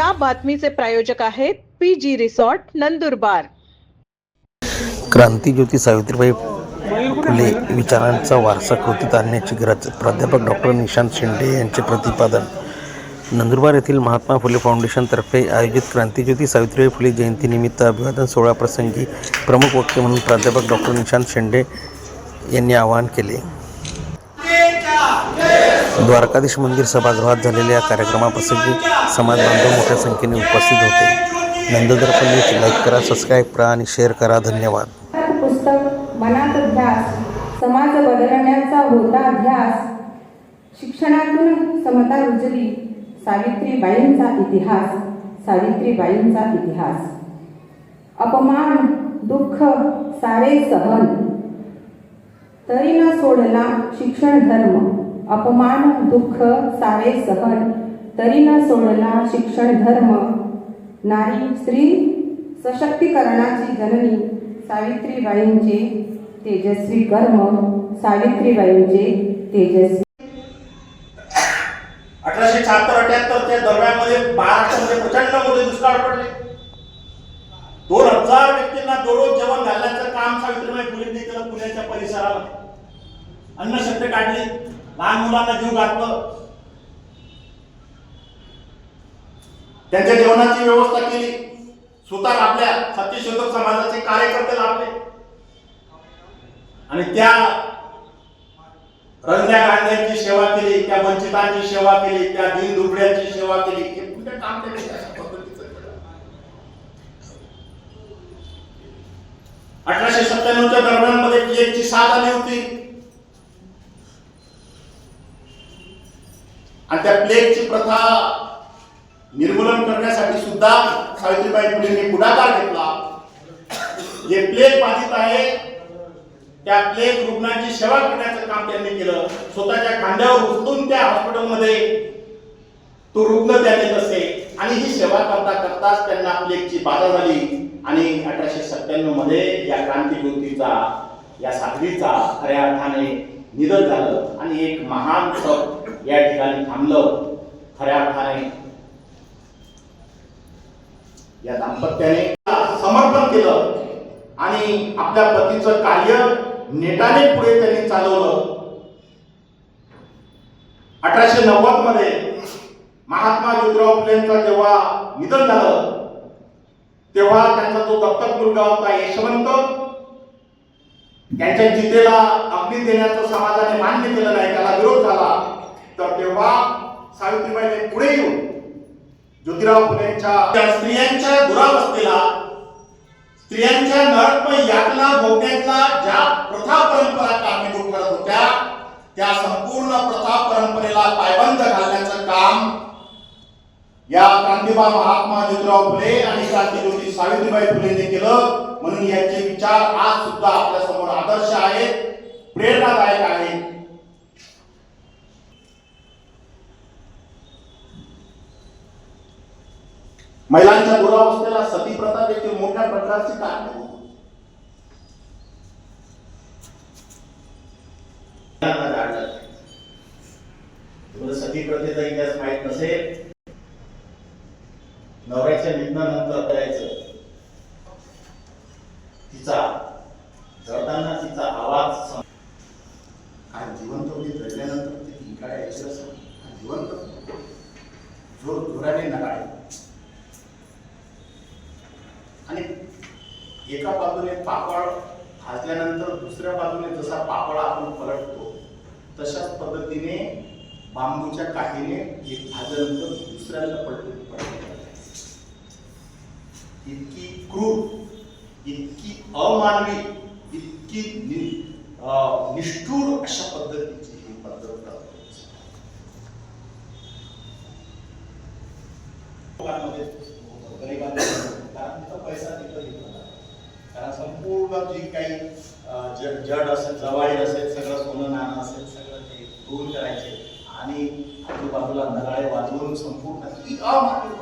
या बातमीचे प्रायोजक आहेत पी जी रिसॉर्ट नंदुरबार. क्रांतीज्योती सावित्रीबाई फुले विचारांचा वारसा कृतीत आणण्याची गरज. प्राध्यापक डॉक्टर निशांत शिंदे यांचे प्रतिपादन. नंदुरबार येथील महात्मा फुले फाउंडेशनतर्फे आयोजित क्रांतीज्योती सावित्रीबाई फुले जयंतीनिमित्त अभिवादन सोहळ्याप्रसंगी प्रमुख वक्ते म्हणून प्राध्यापक डॉक्टर निशांत शेंडे यांनी आवाहन केले. द्वारकाधीश मंदिर सभागृहात झालेल्या या कार्यक्रमाप्रसंगी समाज बांधव मोठ्या संख्येने उपस्थित होते. नंदोदर्पण न्यूज लाईक करा सबस्क्राईब करा आणि शेअर करा. धन्यवाद. पुस्तक मनात ध्यास समाज बदलण्याचा होता ध्यास शिक्षणातून समता रुजली सावित्रीबाईंचा इतिहास सावित्रीबाईंचा इतिहास. अपमान दुःख सारे सहन. तरी न सोडला शिक्षण धर्म. अपमान दुःख सारे सहन तरी न सोडला शिक्षण धर्म. नारी स्त्री सशक्तीकरणाची जननी सावित्रीबाईंचे तेजस्वी कर्म सावित्रीबाईंचे तेजस्वी अठराशे शहात्तर अठ्याहत्तरच्या दरम्यानमध्ये महाराष्ट्रामध्ये प्रचंड मोठे दुष्काळ पडले. दोन हजार व्यक्तींना दररोज जेवण घालण्याचं काम सावित्रीबाई फुलेंनी केलं पुण्याच्या परिसरामध्ये. अन्नशक्ती काढली. लहान मुलांना जीव घातलं त्यांच्या जेवणाची व्यवस्था केली. स्वतः आपल्या सत्यशोधक समाजाचे कार्यकर्ते लाभले. आणि त्या रंग्या गांध्यांची सेवा केली त्या वंचितांची सेवा केली त्या दिन दुबड्यांची सेवा केली. हे कुठे काम केले अशा पद्धतीचं? केलं. अठराशे सत्त्याण्णवच्या दरम्यानमध्ये साथ आली होती. आणि त्या प्लेगची प्रथा निर्मूलन करण्यासाठी सुद्धा सावित्रीबाई फुलेंनी पुढाकार घेतला. जे प्लेग बाधित आहे त्या प्लेग रुग्णांची सेवा करण्याचं काम त्यांनी केलं. स्वतःच्या खांद्यावर उचलून त्या हॉस्पिटलमध्ये तो रुग्ण त्याने असे. आणि ही सेवा करता करताच त्यांना प्लेगची बाधा झाली. आणि अठराशे सत्त्याण्णवमध्ये या क्रांतीज्योतीचा या साखरीचा खऱ्या अर्थाने निधन झालं आणि एक महान तप या ठिकाणी थांबलं. खऱ्या अर्थाने या दाम्पत्याने समर्पण केलं आणि आपल्या पतीचं कार्य नेटाने पुढे त्यांनी चालवलं. अठराशे नव्वदमध्ये महात्मा ज्योतिराव फुलेंचं जेव्हा निधन झालं तेव्हा त्यांचा जो दत्तक मुलगा होता यशवंत त्यांच्या जितेला आपली देण्याचं समाजाने मान्य केलं नाही त्याला विरोध झाला. तर तेव्हा सावित्रीबाईने पुढे येऊन ज्योतिराव फुलेंच्या त्या स्त्रियांच्या दुरावस्थेला स्त्रियांच्या नरकमय यातना भोगण्यातला ज्या प्रथा परंपरा कारणीभूत करत होत्या त्या संपूर्ण प्रथा परंपरेला पायबंद घालण्याचं काम या क्रांतिबा महात्मा ज्योतिराव फुले आणि क्रांतीज्योती सावित्रीबाई फुलेंनी केलं. म्हणून यांचे विचार आज सुद्धा आपल्यासमोर आदर्श आहेत प्रेरणादायक आहेत. महिलांच्या दुरावस्थेला सती प्रथा देखील मोठ्या प्रकारची कारण सती प्रथेचा इतिहास माहीत नसेल. नवऱ्याच्या निधनानंतर करायचं जोर जोराने नगाळे आणि एका बाजूने पापड भाजल्यानंतर दुसऱ्या बाजूने जसा पापडा आपण पलटतो तशाच पद्धतीने बांबूच्या काहीने एक भाजल्यानंतर दुसऱ्याला पलटून पलटून इतकी क्रूर इतकी अमानवी इतकी निष्ठूर अशा पद्धती संपूर्ण जे काही जड असेल जवाईर असेल सगळं सोनं नाणं असेल सगळं ते दूर करायचे. आणि आजूबाजूला नगाळे वाजवून संपूर्ण अमान्य